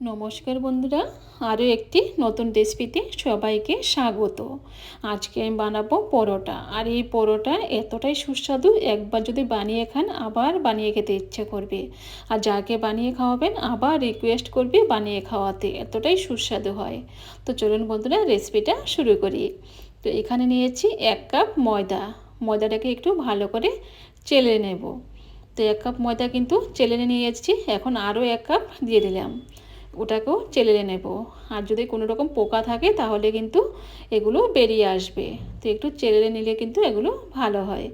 নমস্কার বন্ধুরা, আরও একটি নতুন রেসিপিতে সবাইকে স্বাগত। আজকে আমি বানাবো পরোটা। আর এই পরোটা এতটাই সুস্বাদু, একবার যদি বানিয়ে খান, আবার বানিয়ে খেতে ইচ্ছে করবে। আর যাকে বানিয়ে খাওয়াবেন, আবার রিকোয়েস্ট করবে বানিয়ে খাওয়াতে। এতটাই সুস্বাদু হয়। তো চলুন বন্ধুরা, রেসিপিটা শুরু করি। তো এখানে নিয়েছি এক কাপ ময়দা। ময়দাটাকে একটু ভালো করে চেলে নেব। তো এক কাপ ময়দা কিন্তু চেলে নিয়েছি। এখন আরও এক কাপ দিয়ে দিলাম। ওটাকেও চেলে নেব। আর যদি কোনো রকম পোকা থাকে, তাহলে কিন্তু এগুলো বেরিয়ে আসবে। তো একটু চেলে নিলে কিন্তু এগুলো ভালো হয়।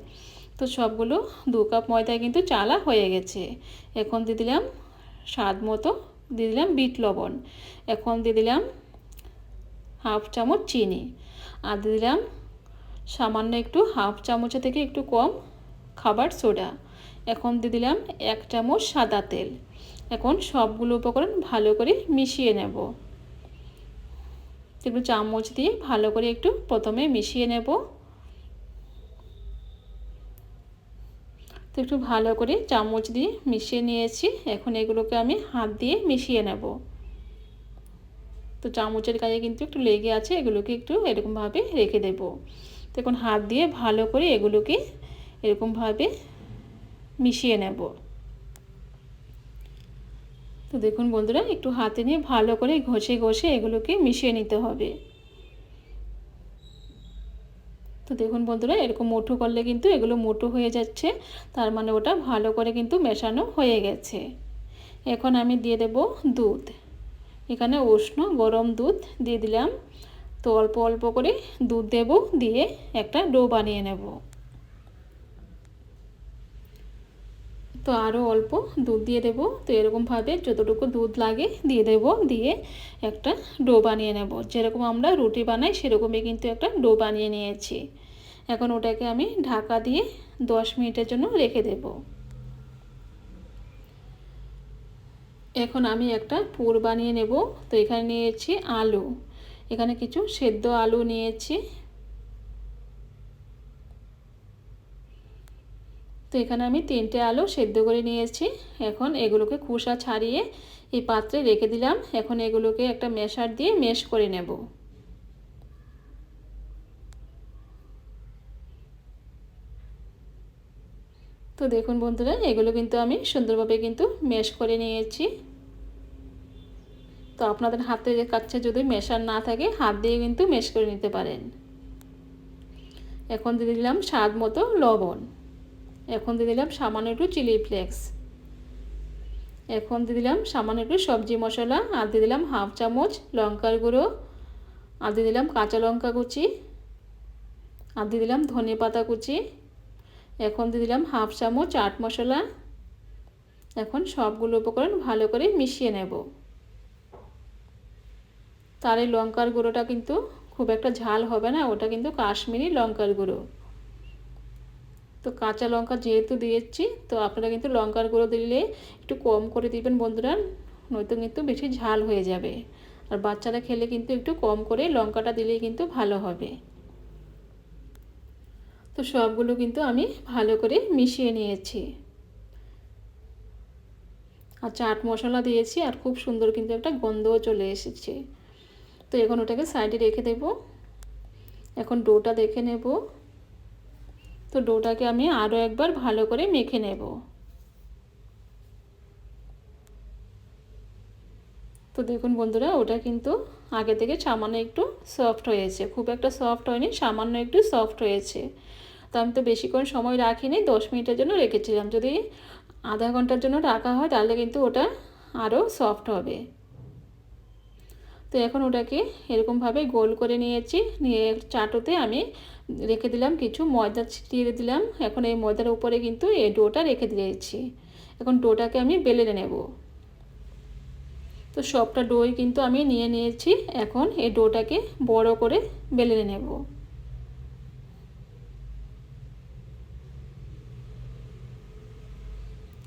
তো সবগুলো দু কাপ ময়দায় কিন্তু চালা হয়ে গেছে। এখন দিয়ে দিলাম স্বাদ মতো, দিয়ে দিলাম বিট লবণ। এখন দিয়ে দিলাম হাফ চামচ চিনি। আর দিয়ে দিলাম সামান্য একটু হাফ চামচের থেকে একটু কম খাবার সোডা। এখন দিয়ে দিলাম এক চামচ সাদা তেল। এখন সবগুলো উপকরণ ভালো করে মিশিয়ে নেব। একটু চামচ দিয়ে ভালো করে একটু প্রথমে মিশিয়ে নেব। তো একটু ভালো করে চামচ দিয়ে মিশিয়ে নিয়েছি। এখন এগুলোকে আমি হাত দিয়ে মিশিয়ে নেব। তো চামচের কাজে কিন্তু একটু লেগে আছে, এগুলোকে একটু এরকমভাবে রেখে দেব। তো এখন হাত দিয়ে ভালো করে এগুলোকে এরকমভাবে মিশিয়ে নেব। তো দেখুন বন্ধুরা, একটু হাতে নিয়ে ভালো করে ঘষে ঘষে এগুলোকে মিশিয়ে নিতে হবে। তো দেখুন বন্ধুরা, এরকম মোটো করলে কিন্তু এগুলো মোটো হয়ে যাচ্ছে, তার মানে ওটা ভালো করে কিন্তু মেশানো হয়ে গেছে। এখন আমি দিয়ে দেব দুধ। এখানে উষ্ণ গরম দুধ দিয়ে দিলাম। তো অল্প অল্প করে দুধ দেব, দিয়ে একটা ডো বানিয়ে নেব। তো আরও অল্প দুধ দিয়ে দেব। তো এরকমভাবে যতটুকু দুধ লাগে দিয়ে দেব। দিয়ে একটা ডো বানিয়ে নেব। যেরকম আমরা রুটি বানাই, সেরকমই কিন্তু একটা ডো বানিয়ে নিয়েছি। এখন ওটাকে আমি ঢাকা দিয়ে দশ মিনিটের জন্য রেখে দেব। এখন আমি একটা পুর বানিয়ে নেব। তো এখানে নিয়েছি আলু। এখানে কিছু সেদ্ধ আলু নিয়েছি। তো এখানে আমি তিনটে আলু সেদ্ধ করে নিয়েছি। এখন এগুলোকে খোসা ছাড়িয়ে এই পাত্রে রেখে দিলাম। এখন এগুলোকে একটা মেশার দিয়ে মেশ করে নেব। তো দেখুন বন্ধুরা, এগুলো কিন্তু আমি সুন্দরভাবে কিন্তু মেশ করে নিয়েছি। তো আপনাদের হাতে কাছে যদি মেশার না থাকে, হাত দিয়ে কিন্তু মেশ করে নিতে পারেন। এখন দিয়ে দিলাম স্বাদ মতো লবণ। এখন দিয়ে দিলাম সামান্য একটু চিলি ফ্লেক্স এখন দিয়ে দিলাম সামান্য একটু সবজি মশলা, আর দিয়ে দিলাম হাফ চামচ লঙ্কার গুঁড়ো, আর দিয়ে দিলাম কাঁচা লঙ্কা কুচি, আর দিয়ে দিলাম ধনে পাতা কুচি। এখন দিয়ে দিলাম হাফ চামচ চাট মশলা। এখন সবগুলো উপকরণ ভালো করে মিশিয়ে নেব। তার এই লঙ্কার গুঁড়োটা কিন্তু খুব একটা ঝাল হবে না, ওটা কিন্তু কাশ্মীরি লঙ্কার গুঁড়ো। তো কাঁচা লঙ্কা যেহেতু দিয়েছি, তো আপনারা কিন্তু লঙ্কার গুঁড়ো দিলে একটু কম করে দিবেন বন্ধুরা, নয়তো কিন্তু বেশি ঝাল হয়ে যাবে। আর বাচ্চারা খেলে কিন্তু একটু কম করে লঙ্কাটা দিলেই কিন্তু ভালো হবে। তো সবগুলো কিন্তু আমি ভালো করে মিশিয়ে নিয়েছি। আর চাট মশলা দিয়েছি আর খুব সুন্দর কিন্তু একটা গন্ধও চলে এসেছে। তো এখন ওটাকে সাইডে রেখে দেব। এখন ডোটা দেখে নেব। তো ডোটাকে আমি আরও একবার ভালো করে মেখে নেব। তো দেখুন বন্ধুরা, ওটা কিন্তু আগে থেকে সামান্য একটু সফট হয়েছে। খুব একটা সফট হয়নি, সামান্য একটু সফট হয়েছে। তো আমি তো বেশিক্ষণ সময় রাখিনি, দশ মিনিটের জন্য রেখেছিলাম। যদি আধা ঘণ্টার জন্য রাখা হয়, তাহলে কিন্তু ওটা আরও সফট হবে। তো এখন ওটাকে এরকমভাবে গোল করে নিয়েছি। নিয়ে চাটোতে আমি রেখে দিলাম কিছু ময়দা ছিটিয়ে দিলাম। এখন এই ময়দার উপরে কিন্তু এই ডোটা রেখে দিয়েছি। এখন ডোটাকে আমি বেলে নেব। তো সবটা ডোই কিন্তু আমি নিয়ে নিয়েছি। এখন এই ডোটাকে বড় করে বেলে নেব।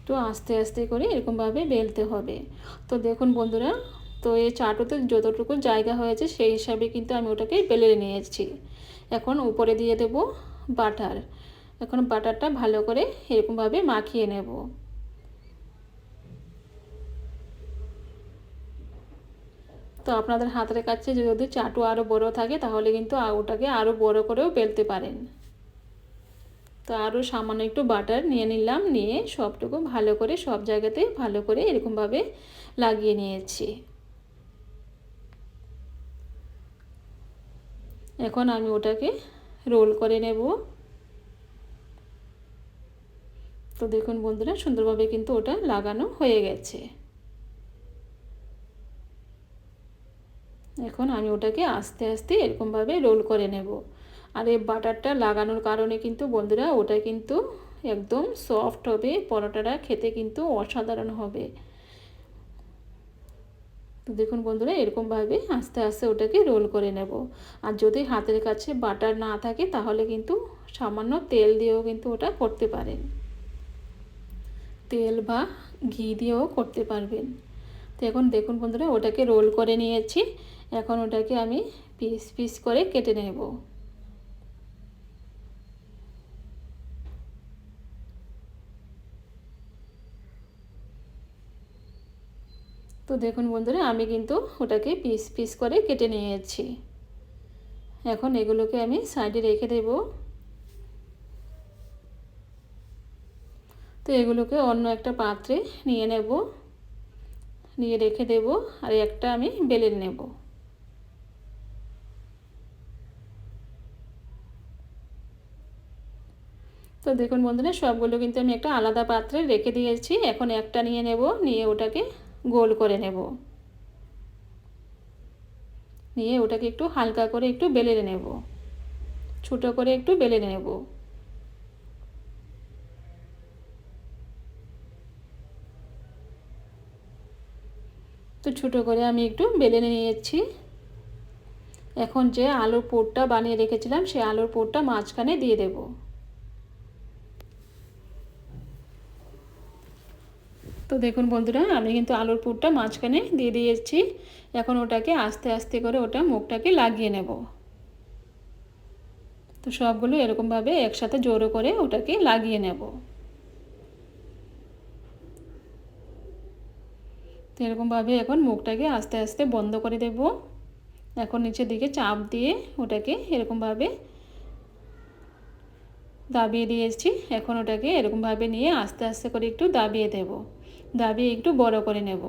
তো আস্তে আস্তে করে এরকমভাবে বেলতে হবে। তো দেখুন বন্ধুরা তো এই চাটুতে যতটুকু জায়গা হয়েছে সেই হিসাবে কিন্তু আমি ওটাকে বেলে নিয়েছি। এখন উপরে দিয়ে দেব বাটার। এখন বাটারটা ভালো করে এরকমভাবে মাখিয়ে নেব। তো আপনাদের হাতের কাছে যদি চাটু আরও বড় থাকে তাহলে কিন্তু ওটাকে আরও বড় করেও বেলতে পারেন। তো আরও সামান্য একটু বাটার নিয়ে নিলাম, নিয়ে সবটুকু ভালো করে সব জায়গাতে ভালো করে এরকমভাবে লাগিয়ে নিয়েছি। এখন আমি ওটাকে রোল করে নেব। তো দেখুন বন্ধুরা, সুন্দরভাবে কিন্তু ওটা লাগানো হয়ে গেছে। এখন আমি ওটাকে আস্তে আস্তে এরকমভাবে রোল করে নেব। আর এই বাটারটা লাগানোর কারণে কিন্তু বন্ধুরা, ওটা কিন্তু একদম সফট হবে, পরোটাটা খেতে কিন্তু অসাধারণ হবে। তো দেখুন বন্ধুরা, এরকমভাবে আস্তে আস্তে ওটাকে রোল করে নেব। আর যদি হাতের কাছে বাটার না থাকে, তাহলে কিন্তু সামান্য তেল দিয়েও কিন্তু ওটা করতে পারেন। তেল বা ঘি দিয়েও করতে পারবেন। তো এখন দেখুন বন্ধুরা, ওটাকে রোল করে নিয়েছি। এখন ওটাকে আমি পিস পিস করে কেটে নেব। তো দেখুন বন্ধুরা, আমি কিন্তু ওটাকে পিস পিস করে কেটে নিয়েছি। এখন এগুলোকে আমি সাইডে রেখে দেব। তো এগুলোকে অন্য একটা পাত্রে নিয়ে নেব। নিয়ে রেখে দেব আর একটা আমি বেলে নেব। তো দেখুন বন্ধুরা, সবগুলো কিন্তু আমি একটা আলাদা পাত্রে রেখে দিয়েছি। এখন একটা নিয়ে নেব, নিয়ে ওটাকে গোল করে নেব। নিয়ে ওটাকে একটু হালকা করে একটু বেলে নেব। ছোটো করে একটু বেলে নেব। তো ছোটো করে আমি একটু বেলে নিয়েছি। এখন যে আলুর পোরটা বানিয়ে রেখেছিলাম সেই আলুর পোরটা মাঝখানে দিয়ে দেবো। তো দেখুন বন্ধুরা, আমি কিন্তু আলুর পুরটা মাঝখানে দিয়ে দিয়েছি। এখন ওটাকে আস্তে আস্তে করে ওটা মুখটাকে লাগিয়ে নেব। তো সবগুলো এরকমভাবে একসাথে জোরো করে ওটাকে লাগিয়ে নেব। তো এরকমভাবে এখন মুখটাকে আস্তে আস্তে বন্ধ করে দেব। এখন নিচের দিকে চাপ দিয়ে ওটাকে এরকমভাবে দাবিয়ে দিয়েছি। এখন ওটাকে এরকমভাবে নিয়ে আস্তে আস্তে করে একটু দাবিয়ে দেবো। দাবিয়ে একটু বড় করে নেব।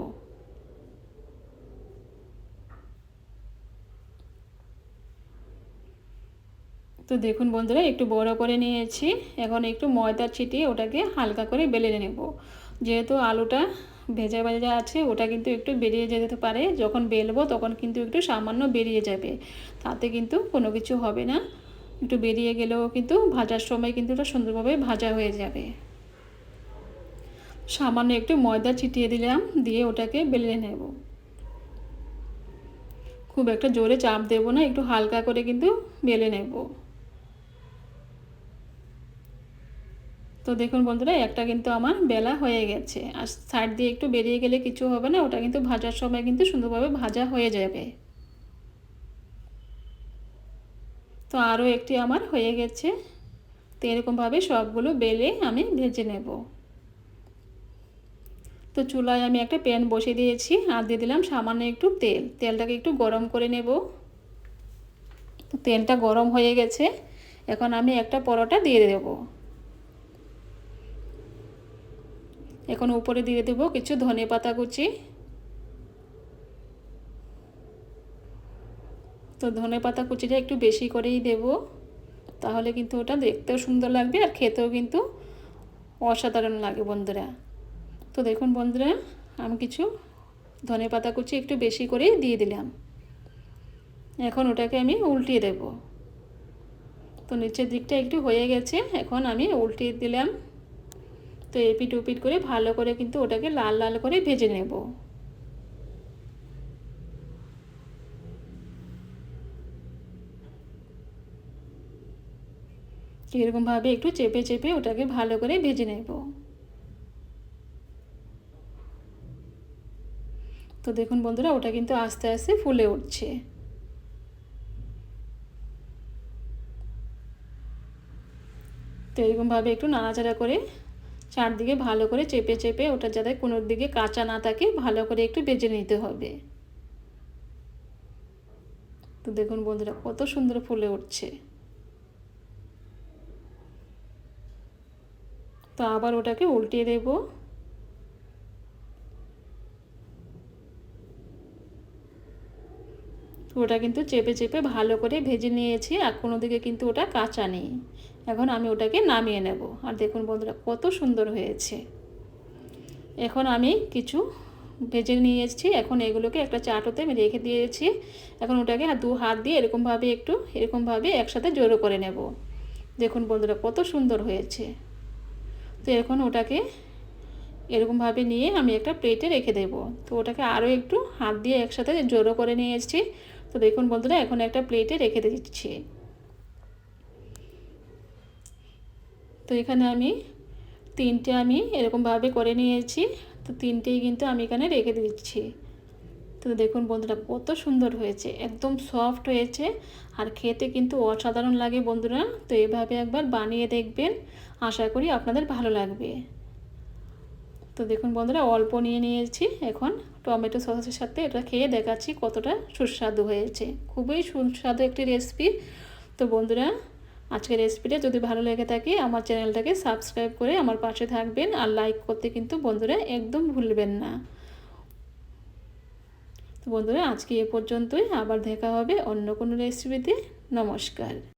তো দেখুন বন্ধুরা, একটু বড় করে নিয়েছি। এখন একটু ময়দা ছিটিয়ে ওটাকে হালকা করে বেলে নেব। যেহেতু আলুটা ভেজা ভেজা আছে, ওটা কিন্তু একটু বেরিয়ে যেতে পারে। যখন বেলবো তখন কিন্তু একটু সামান্য বেরিয়ে যাবে। তাতে কিন্তু কোনো কিছু হবে না। একটু বেরিয়ে গেলেও কিন্তু ভাজার সময় কিন্তু ওটা সুন্দরভাবে ভাজা হয়ে যাবে। সামান্য একটু ময়দা ছিটিয়ে দিলাম, দিয়ে ওটাকে বেলে নেব। খুব একটা জোরে চাপ দেব না, একটু হালকা করে কিন্তু বেলে নেব। তো দেখুন বন্ধুরা, একটা কিন্তু আমার বেলা হয়ে গেছে। আর সাইড দিয়ে একটু বেরিয়ে গেলে কিছু হবে না, ওটা কিন্তু ভাজার সময় কিন্তু সুন্দরভাবে ভাজা হয়ে যাবে। তো আরও একটি আমার হয়ে গেছে। তো এরকমভাবে সবগুলো বেলে আমি ভেজে নেব। তো চুলায় আমি একটা প্যান বসিয়ে দিয়েছি আর দিয়ে দিলাম সামান্য একটু তেল। তেলটাকে একটু গরম করে নেব। তো তেলটা গরম হয়ে গেছে। এখন আমি একটা পরোটা দিয়ে দেব। এখন উপরে দিয়ে দেবো কিছু ধনে পাতা কুচি। তো ধনে পাতা কুচিটা একটু বেশি করেই দেব। তাহলে কিন্তু ওটা দেখতেও সুন্দর লাগবে আর খেতেও কিন্তু অসাধারণ লাগে বন্ধুরা। তো দেখুন বন্ধুরা, আমি কিছু ধনে পাতা কুচি একটু বেশি করে দিয়ে দিলাম। এখন ওটাকে আমি উল্টিয়ে দেব। তো নিচের দিকটা একটু হয়ে গেছে, এখন আমি উল্টিয়ে দিলাম। তো এপিট উপিট করে ভালো করে কিন্তু ওটাকে লাল লাল করে ভেজে নেব। এরকমভাবে একটু চেপে চেপে ওটাকে ভালো করে ভেজে নেব। তো দেখুন বন্ধুরা, ওটা কিন্তু আস্তে আস্তে ফুলে উঠছে। তো এরকমভাবে একটু নাড়াচাড়া করে চারদিকে ভালো করে চেপে চেপে ওটা যাতে কোনো দিকে কাঁচা না থাকে, ভালো করে একটু বেজে নিতে হবে। তো দেখুন বন্ধুরা, কত সুন্দর ফুলে উঠছে। তো আবার ওটাকে উল্টিয়ে দেবো। ওটা কিন্তু চেপে চেপে ভালো করে ভেজে নিয়েছি, আর কোনো দিকে কিন্তু ওটা কাঁচা নেই। এখন আমি ওটাকে নামিয়ে নেব। আর দেখুন বন্ধুরা, কত সুন্দর হয়েছে। এখন আমি কিছু ভেজে নিয়ে এসেছি এখন এগুলোকে একটা চাটোতে আমি রেখে দিয়েছি। এখন ওটাকে দু হাত দিয়ে এরকমভাবে একটু, এরকমভাবে একসাথে জোরো করে নেব। দেখুন বন্ধুরা, কত সুন্দর হয়েছে। তো এখন ওটাকে এরকমভাবে নিয়ে আমি একটা প্লেটে রেখে দেব। তো ওটাকে আরও একটু হাত দিয়ে একসাথে জোরো করে নিয়ে এসেছি তো দেখুন বন্ধুরা, এখন একটা প্লেটে রেখে দিচ্ছি। তো এখানে আমি তিনটে আমি এরকমভাবে করে নিয়েছি, তো তিনটেই কিন্তু আমি এখানে রেখে দিচ্ছি। তো দেখুন বন্ধুরা, কত সুন্দর হয়েছে, একদম সফট হয়েছে, আর খেতে কিন্তু অসাধারণ লাগে বন্ধুরা। তো এভাবে একবার বানিয়ে দেখবেন, আশা করি আপনাদের ভালো লাগবে। তো দেখুন বন্ধুরা, অল্প নিয়ে নিয়েছি এখন। টমেটো সসের সাথে এটা খেয়ে দেখাচ্ছি কতটা সুস্বাদু হয়েছে। খুবই সুস্বাদু একটি রেসিপি তো বন্ধুরা, আজকের রেসিপিটা যদি ভালো লেগে থাকে, আমার চ্যানেলটাকে সাবস্ক্রাইব করে আমার পাশে থাকবেন। আর লাইক করতে কিন্তু বন্ধুরা একদম ভুলবেন না। তো বন্ধুরা, আজকে এ পর্যন্তই। আবার দেখা হবে অন্য কোনো রেসিপিতে নমস্কার।